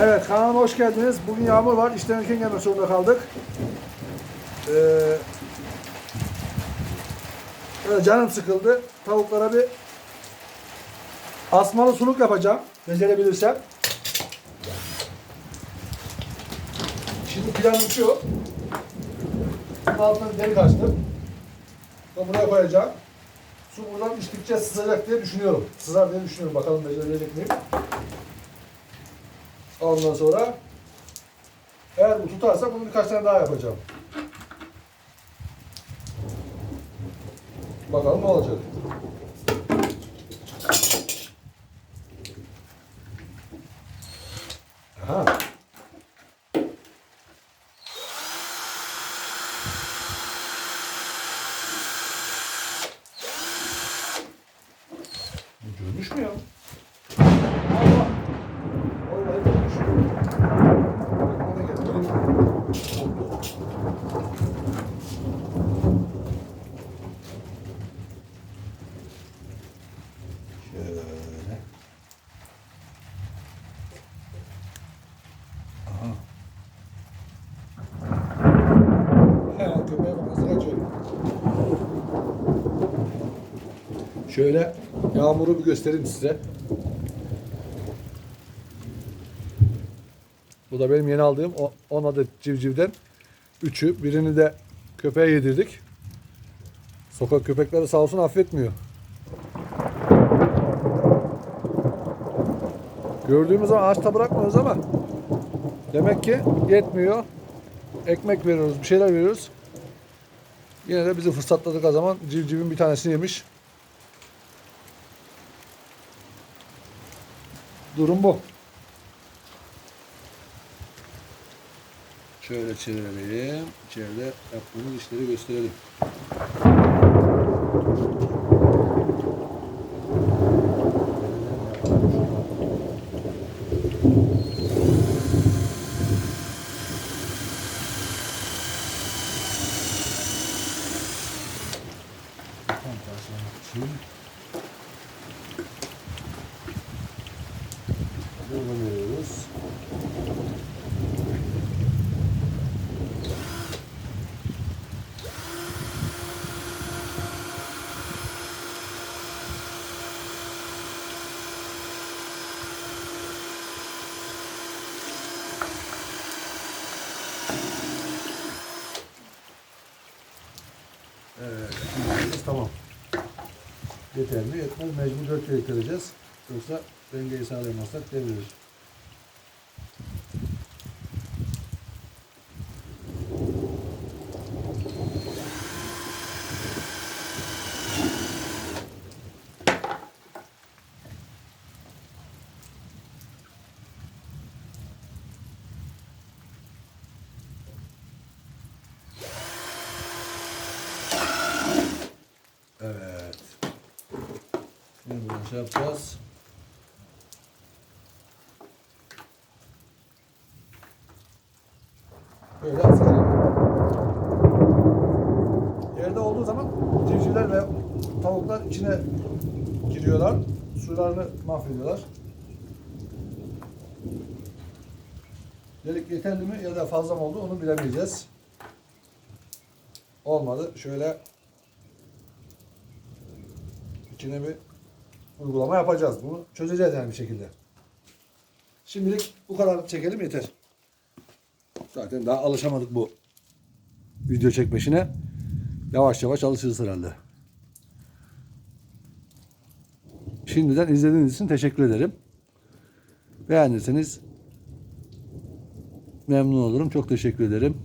Evet kanalıma hoş geldiniz. Bugün yağmur var. İşten erken gelmek zorunda kaldık. Ee, böyle canım sıkıldı. Tavuklara bir asmalı suluk yapacağım. Becerebilirsem. Şimdi planım şu. Bunun altına delik açtım. Ve buraya koyacağım. Su buradan içtikçe sızacak diye düşünüyorum. Sızar diye düşünüyorum. Bakalım becerebilecek miyim? Ondan sonra eğer bu tutarsa bunu birkaç tane daha yapacağım. Bakalım ne olacak. Aha. Bu görmüş mü ya? Şöyle. Aha. Hemen köpeğe kafasına. Şöyle yağmuru bir göstereyim size. Bu da benim yeni aldığım o 10 adet civcivden 3'ü. Birini de köpeğe yedirdik. Sokak köpekleri sağ olsun affetmiyor. Gördüğümüz zaman ağaçta bırakmıyoruz ama demek ki yetmiyor. Ekmek veriyoruz, bir şeyler veriyoruz. Yine de bizi fırsatladık o zaman. Civcivin bir tanesini yemiş. Durum bu. Şöyle çevirelim. İçeride yaptığımız işleri gösterelim. Buradan veriyoruz. Evet, şimdi tamam. Yeter mi? Yetmez. Mecbur 4 kere yıkayacağız. Yoksa dengeyi sağlayamazsak deviririz. Şey yapacağız. Böyle. Yerde olduğu zaman civcivler ve tavuklar içine giriyorlar. Sularını mahvediyorlar. Delik yeterli mi ya da fazla mı oldu onu bilemeyeceğiz. Olmadı. Şöyle içine bir uygulama yapacağız. Bunu çözeceğiz yani bir şekilde. Şimdilik bu kadar çekelim yeter. Zaten daha alışamadık bu video çekmesine. Yavaş yavaş alışırız herhalde. Şimdiden izlediğiniz için teşekkür ederim. Beğendiyseniz memnun olurum. Çok teşekkür ederim.